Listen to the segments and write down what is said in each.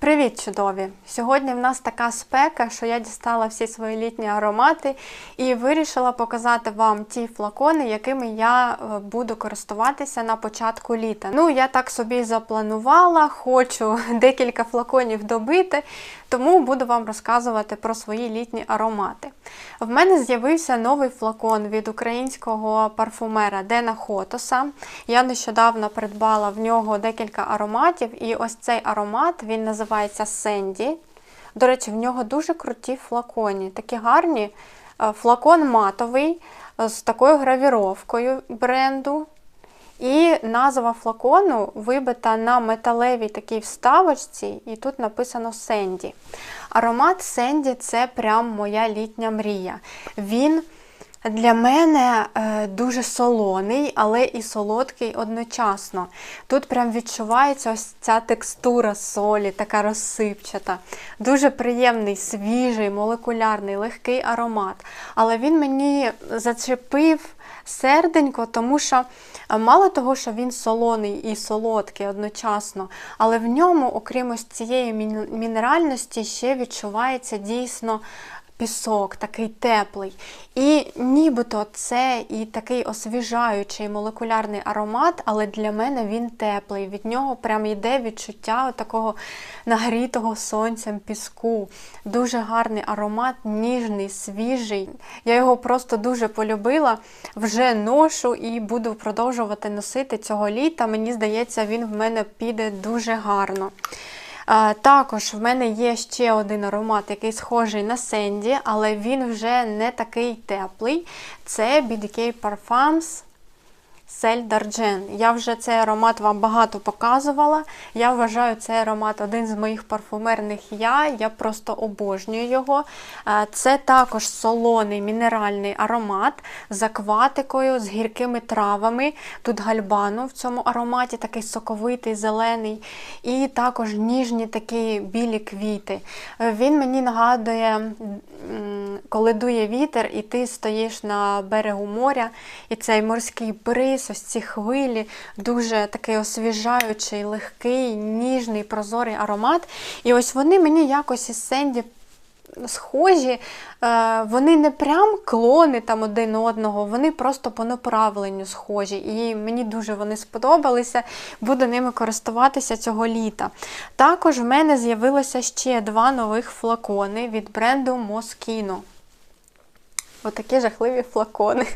Привіт, чудові! Сьогодні в нас така спека, що я дістала всі свої літні аромати і вирішила показати вам ті флакони, якими я е, буду користуватися на початку літа. Ну, я так собі запланувала, хочу декілька флаконів добити, тому буду вам розказувати про свої літні аромати. В мене з'явився новий флакон від українського парфумера Дена Хотоса. Я нещодавно придбала в нього декілька ароматів, і ось цей аромат він називається Сенді. До речі, в нього дуже круті флаконі, такі гарні. Е, Флакон матовий е, з такою гравіровкою бренду. І назва флакону вибита на металевій такій вставочці, і тут написано Сенді. Аромат Сенді це прям моя літня мрія. Він для мене е, дуже солоний, але і солодкий одночасно. Тут прям відчувається ось ця текстура солі, така розсипчата. Дуже приємний, свіжий, молекулярний, легкий аромат. Але він мені зачепив серденько, тому що е, мало того, що він солоний і солодкий одночасно, але в ньому, окрім ось цієї мінеральності, ще відчувається дійсно пісок, такий теплий. І нібито це і такий освіжаючий молекулярний аромат, але для мене він теплий. Від нього прям йде відчуття такого нагрітого сонцем піску. Дуже гарний аромат, ніжний, свіжий. Я його просто дуже полюбила, вже ношу і буду продовжувати носити цього літа. Мені здається, він в мене піде дуже гарно. Також в мене є ще один аромат, який схожий на Сенді, але він вже не такий теплий. Це BDK Parfums Сель Дарджен. Я вже цей аромат вам багато показувала. Я вважаю цей аромат один з моїх парфумерних я. Я просто обожнюю його. Е, Це також солоний мінеральний аромат з акватикою, з гіркими травами. Тут гальбану в цьому ароматі, такий соковитий, зелений. І також ніжні такі білі квіти. Е, Він мені нагадує, коли дує вітер, і ти стоїш на берегу моря, і цей морський бриз, ось ці хвилі, дуже такий освіжаючий, легкий, ніжний, прозорий аромат. І ось вони мені якось із Сенді схожі, е, вони не прям клони там один одного, вони просто по направленню схожі. І мені дуже вони сподобалися, буду ними користуватися цього літа. Також в мене з'явилося ще два нових флакони від бренду Moschino. Отакі жахливі флакони.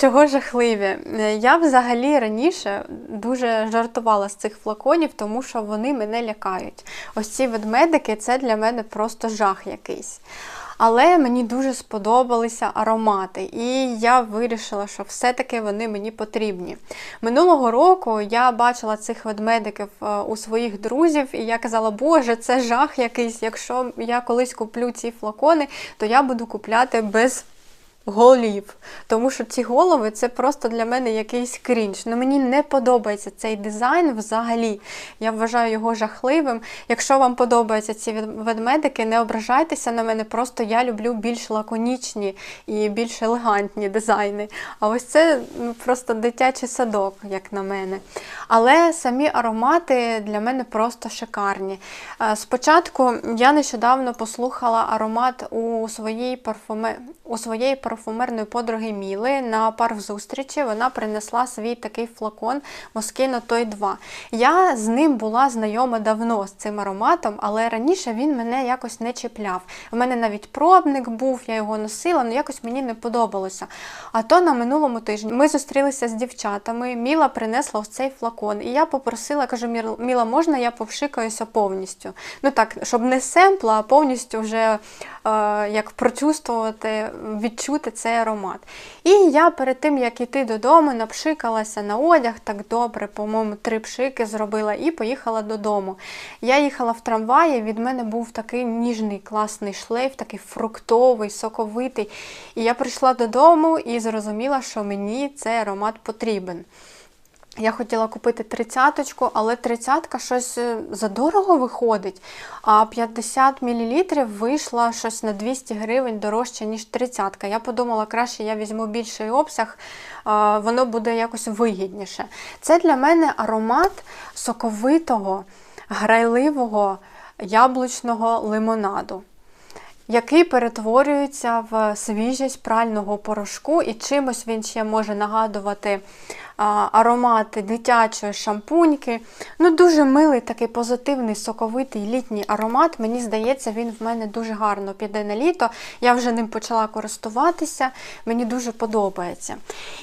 Чого жахливі? Е, Я взагалі раніше дуже жартувала з цих флаконів, тому що вони мене лякають. Ось ці ведмедики це для мене просто жах якийсь. Але мені дуже сподобалися аромати, і я вирішила, що все-таки вони мені потрібні. Минулого року я бачила цих ведмедиків е, у своїх друзів, і я казала, Боже, це жах якийсь. Якщо я колись куплю ці флакони, то я буду купляти без голів. Тому що ці голови це просто для мене якийсь крінж. Ну, мені не подобається цей дизайн взагалі. Я вважаю його жахливим. Якщо вам подобаються ці ведмедики, не ображайтеся на мене, просто я люблю більш лаконічні і більш елегантні дизайни. А ось це ну, просто дитячий садок, як на мене. Але самі аромати для мене просто шикарні. Е, Спочатку я нещодавно послухала аромат у своїй парфуме... у своєї парфумерної подруги Міли на парфзустрічі. Вона принесла свій такий флакон Moschino Toy 2. Я з ним була знайома давно з цим ароматом, але раніше він мене якось не чіпляв. У мене навіть пробник був, я його носила, але якось мені не подобалося. А то на минулому тижні ми зустрілися з дівчатами. Міла принесла ось цей флакон. І я попросила, кажу, Міла, можна я повшикаюся повністю? Ну так, щоб не семпла, а повністю вже е, як прочувствувати, відчути цей аромат. І я перед тим, як іти додому, напшикалася на одяг так добре, по-моєму, три пшики зробила і поїхала додому. Я їхала в трамваї, від мене був такий ніжний, класний шлейф, такий фруктовий, соковитий. І я прийшла додому і зрозуміла, що мені цей аромат потрібен. Я хотіла купити тридцяточку, але тридцятка щось е, задорого виходить, а 50 мл вийшла щось на 200 гривень дорожче, ніж тридцятка. Я подумала, краще я візьму більший обсяг, воно буде якось вигідніше. Це для мене аромат соковитого, грайливого яблучного лимонаду. Який перетворюється в свіжість прального порошку, і чимось він ще може нагадувати аромати дитячої шампуньки. Ну, Дуже милий, такий позитивний, соковитий літній аромат. Мені здається, він в мене дуже гарно піде на літо. Я вже ним почала користуватися, мені дуже подобається.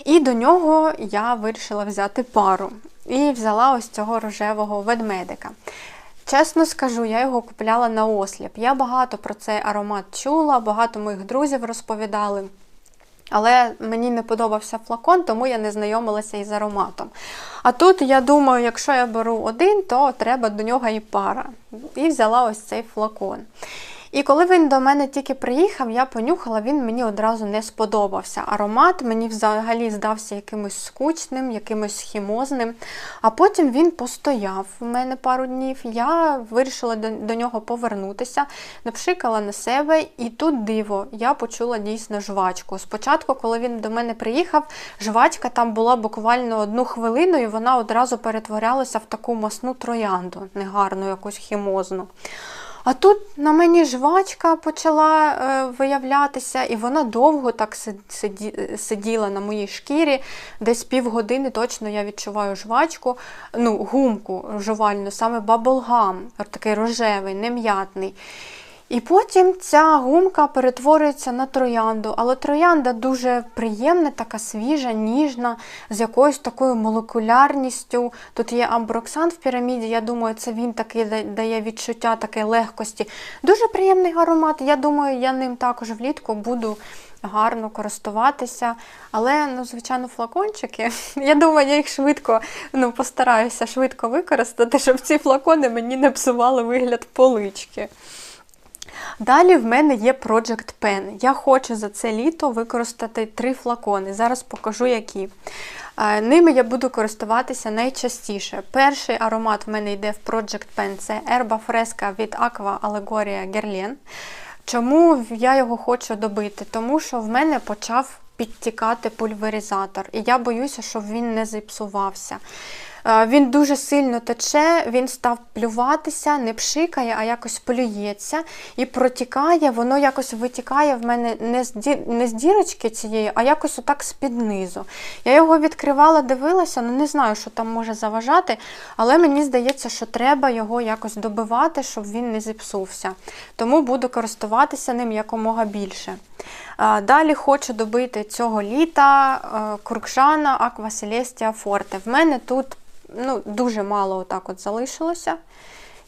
І до нього я вирішила взяти пару. І взяла ось цього рожевого ведмедика. Чесно скажу, я його купляла на осліп. Я багато про цей аромат чула, багато моїх друзів розповідали. Але мені не подобався флакон, тому я не знайомилася із ароматом. А тут я думаю, якщо я беру один, то треба до нього і пара. І взяла ось цей флакон. І коли він до мене тільки приїхав, я понюхала, він мені одразу не сподобався. Аромат мені взагалі здався якимось скучним, якимось хімозним. А потім він постояв у мене пару днів. Я вирішила до, до нього повернутися, напшикала на себе, і тут диво, я почула дійсно жвачку. Спочатку, коли він до мене приїхав, жвачка там була буквально одну хвилину, і вона одразу перетворялася в таку масну троянду, негарну, якусь хімозну. А тут на мені жвачка почала е, виявлятися, і вона довго так сиділа на моїй шкірі. Десь півгодини точно я відчуваю жвачку, ну, гумку жувальну, саме баблгам, такий рожевий, нем'ятний. І потім ця гумка перетворюється на троянду, але троянда дуже приємна, така свіжа, ніжна, з якоюсь такою молекулярністю. Тут є амброксан в піраміді, я думаю, це він такий дає відчуття такої легкості. Дуже приємний аромат. Я думаю, я ним також влітку буду гарно користуватися. Але, ну, звичайно, флакончики. Я думаю, я їх швидко ну, постараюся швидко використати, щоб ці флакони мені не псували вигляд полички. Далі в мене є Project Pen. Я хочу за це літо використати три флакони. Зараз покажу які. Е, ними я буду користуватися найчастіше. Перший аромат в мене йде в Project Pen це Erba Fresca від Aqua Allegoria Guerlain. Чому я його хочу добити? Тому що в мене почав підтікати пульверизатор, і я боюся, щоб він не зіпсувався. Він дуже сильно тече, він став плюватися, не пшикає, а якось плюється і протікає, воно якось витікає в мене не з ді... не з дірочки цієї, а якось отак з-під низу. Я його відкривала, дивилася, ну не знаю, що там може заважати, але мені здається, що треба його якось добивати, щоб він не зіпсувся. Тому буду користуватися ним якомога більше. Далі хочу добити цього літа е, Куркшана Аква Селестія Форте. В мене тут ну, дуже мало отак от залишилося.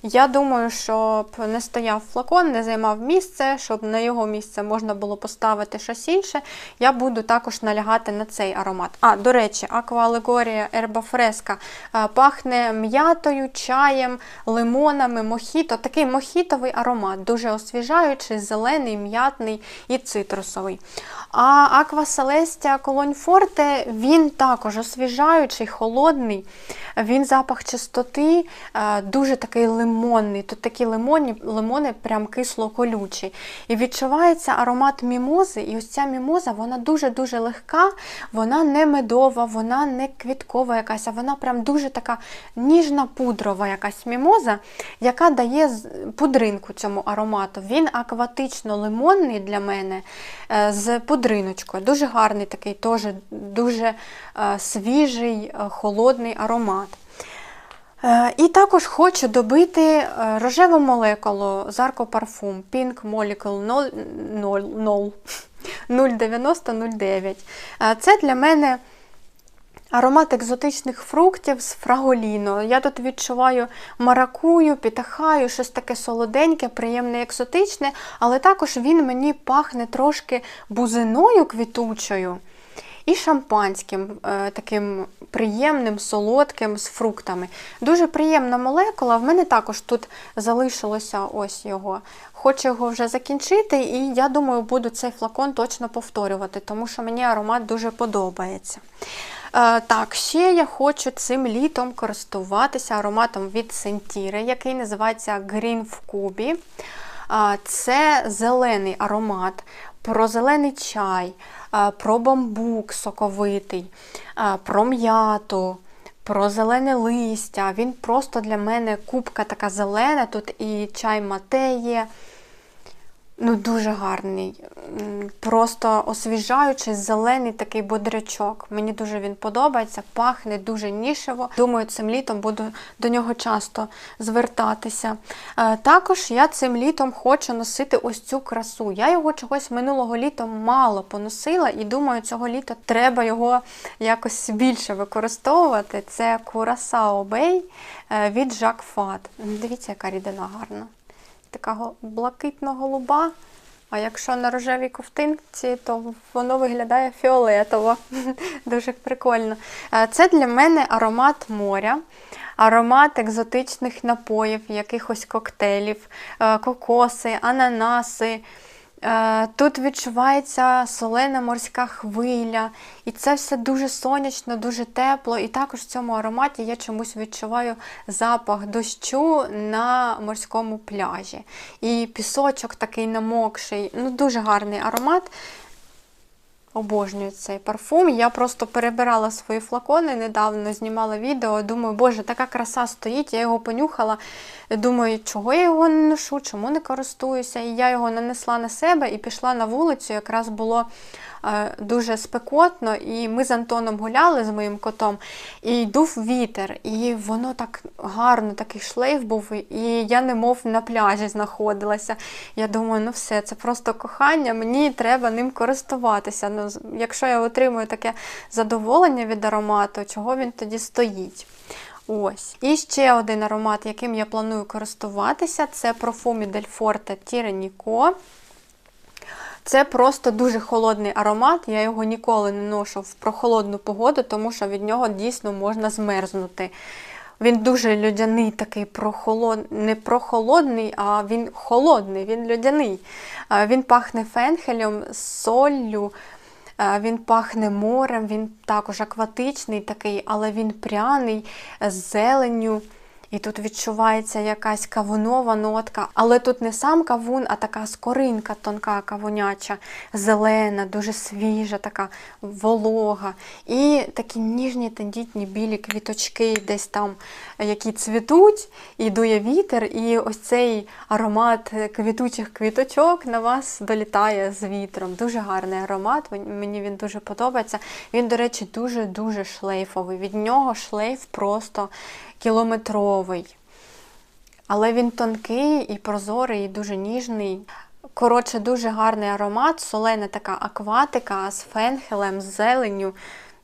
Я думаю, щоб не стояв флакон, не займав місце, щоб на його місце можна було поставити щось інше, я буду також налягати на цей аромат. А, до речі, акваалегорія Ерба Фреска пахне м'ятою, чаєм, лимонами, мохіто. Такий мохітовий аромат, дуже освіжаючий, зелений, м'ятний і цитрусовий. А Аква Селестія Колонь Форте, він також освіжаючий, холодний, він запах чистоти, дуже такий лимонний лимонний. Тут такі лимони, лимони прям кисло-колючі. І відчувається аромат мімози. І ось ця мімоза, вона дуже-дуже легка, вона не медова, вона не квіткова якась, а вона прям дуже така ніжна пудрова якась мімоза, яка дає пудринку цьому аромату. Він акватично-лимонний для мене е, з пудриночкою. Дуже гарний такий, теж дуже е, свіжий, е, холодний аромат. Е, і також хочу добити е, рожеву молекулу Zarco Parfum Pink Molecule 09009. Е, це для мене аромат екзотичних фруктів з фраголіно. Я тут відчуваю маракую, пітахаю, щось таке солоденьке, приємне, екзотичне, але також він мені пахне трошки бузиною квітучою і шампанським, е, таким приємним, солодким з фруктами. Дуже приємна молекула. В мене також тут залишилося ось його. Хочу його вже закінчити, і я думаю, буду цей флакон точно повторювати, тому що мені аромат дуже подобається. Е, так, ще я хочу цим літом користуватися ароматом від Сентіри, який називається Green в Кубі. Це зелений аромат, про зелений чай, про бамбук соковитий, про м'яту, про зелене листя. Він просто для мене кубка така зелена. Тут і чай мате є. Ну, дуже гарний. Просто освіжаючий, зелений такий бодрячок. Мені дуже він подобається, пахне дуже нішево. Думаю, цим літом буду до нього часто звертатися. Е, Також я цим літом хочу носити ось цю красу. Я його чогось минулого літа мало поносила, і думаю, цього літа треба його якось більше використовувати. Це Curaçao Bay е, від Jacques Fat. Дивіться, яка рідина гарна така го- блакитно-голуба. А якщо на рожевій ковтинці, то воно виглядає фіолетово. Дуже прикольно. Е, Це для мене аромат моря, аромат екзотичних напоїв, якихось коктейлів, е, кокоси, ананаси. Е, Тут відчувається солена морська хвиля, і це все дуже сонячно, дуже тепло. І також в цьому ароматі я чомусь відчуваю запах дощу на морському пляжі. І пісочок такий намокший. Ну, дуже гарний аромат. Обожнюю цей парфум. Я просто перебирала свої флакони, недавно знімала відео. Думаю, боже, така краса стоїть, я його понюхала. Думаю, чого я його не ношу, чому не користуюся. І я його нанесла на себе і пішла на вулицю. Якраз було е, дуже спекотно, і ми з Антоном гуляли з моїм котом, і йдув вітер, і воно так гарно, такий шлейф був, і я немов на пляжі знаходилася. Я думаю, ну все, це просто кохання, мені треба ним користуватися. Якщо я отримую таке задоволення від аромату, чого він тоді стоїть? Ось. І ще один аромат, яким я планую користуватися, це del Forte Tirenico. Це просто дуже холодний аромат. Я його ніколи не ношу в прохолодну погоду, тому що від нього дійсно можна змерзнути. Він дуже льодяний, такий прохолод... не прохолодний, а він холодний, він льодяний. Е, Він пахне фенхелем, соллю, він пахне морем, він також акватичний такий, але він пряний, з зеленню. І тут відчувається якась кавунова нотка, але тут не сам кавун, а така скоринка тонка кавуняча, зелена, дуже свіжа, така волога. І такі ніжні тендітні білі квіточки десь там, які цвітуть, і дує вітер, і ось цей аромат квітучих квіточок на вас долітає з вітром. Дуже гарний аромат, мені він дуже подобається. Він, до речі, дуже-дуже шлейфовий. Від нього шлейф просто кілометровий. Але він тонкий і прозорий, і дуже ніжний. Коротше, дуже гарний аромат, солена така акватика з фенхелем, з зеленню,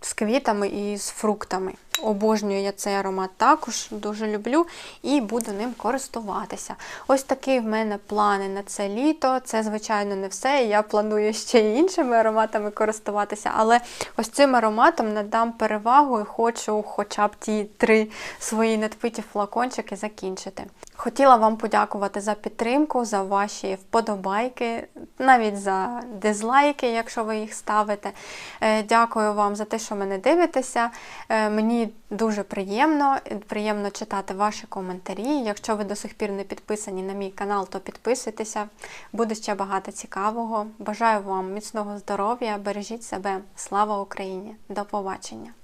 з квітами і з фруктами. Обожнюю я цей аромат також, дуже люблю і буду ним користуватися. Ось такі в мене плани на це літо. Це, звичайно, не все. Я планую ще й іншими ароматами користуватися, але ось цим ароматом надам перевагу і хочу хоча б ті три свої надпиті флакончики закінчити. Хотіла вам подякувати за підтримку, за ваші вподобайки, навіть за дизлайки, якщо ви їх ставите. Е, Дякую вам за те, що мене дивитеся. Е, Мені дуже приємно, приємно читати ваші коментарі. Якщо ви до сих пір не підписані на мій канал, то підписуйтеся. Буде ще багато цікавого. Бажаю вам міцного здоров'я, бережіть себе. Слава Україні! До побачення!